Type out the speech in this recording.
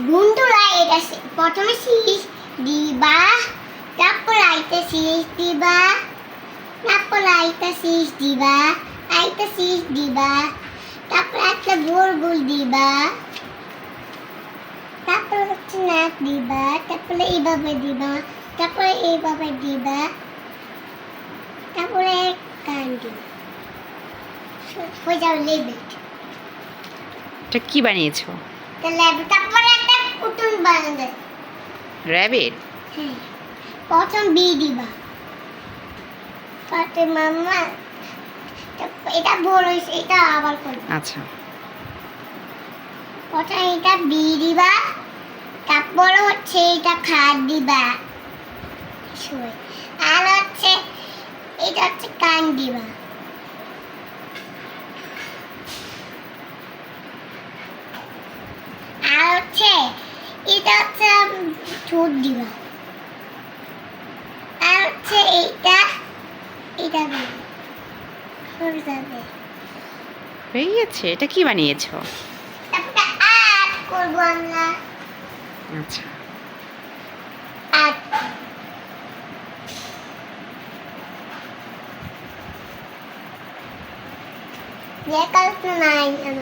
গুন্ডুরা এটা প্রথমে শীষ দিবা তারপর আইতে শীষ দিবা তারপর আইতে শীষ দিবা আইতে শীষ দিবা তারপর একটা গোল গোল দিবা তারপর হচ্ছে নাক দিবা তারপরে এইভাবে দিবা তারপরে এইভাবে দিবা তারপরে কান দিবা। হয়ে যাবে লেবেট এটা কি বানিয়েছো? লেবেট তারপরে পুতুল বানাবে র্যাবিট হ্যাঁ প্রথম বি দিবা। তারপরে মাম্মা এটা বড় হয়েছে এটা আবার করবে। আচ্ছা। প্রথমে এটা বি দিবা তারপরে হচ্ছে এটা খাদ দিবা। শুয়ে। আর হচ্ছে এটা হচ্ছে কান দিবা। আর হচ্ছে ঠোঁট দিবা আর হচ্ছে এইটা এটা হয়ে যাবে। হয়ে গেছে এটা কি বানিয়েছো? তারপরে আর করব আমরা। আচ্ছা।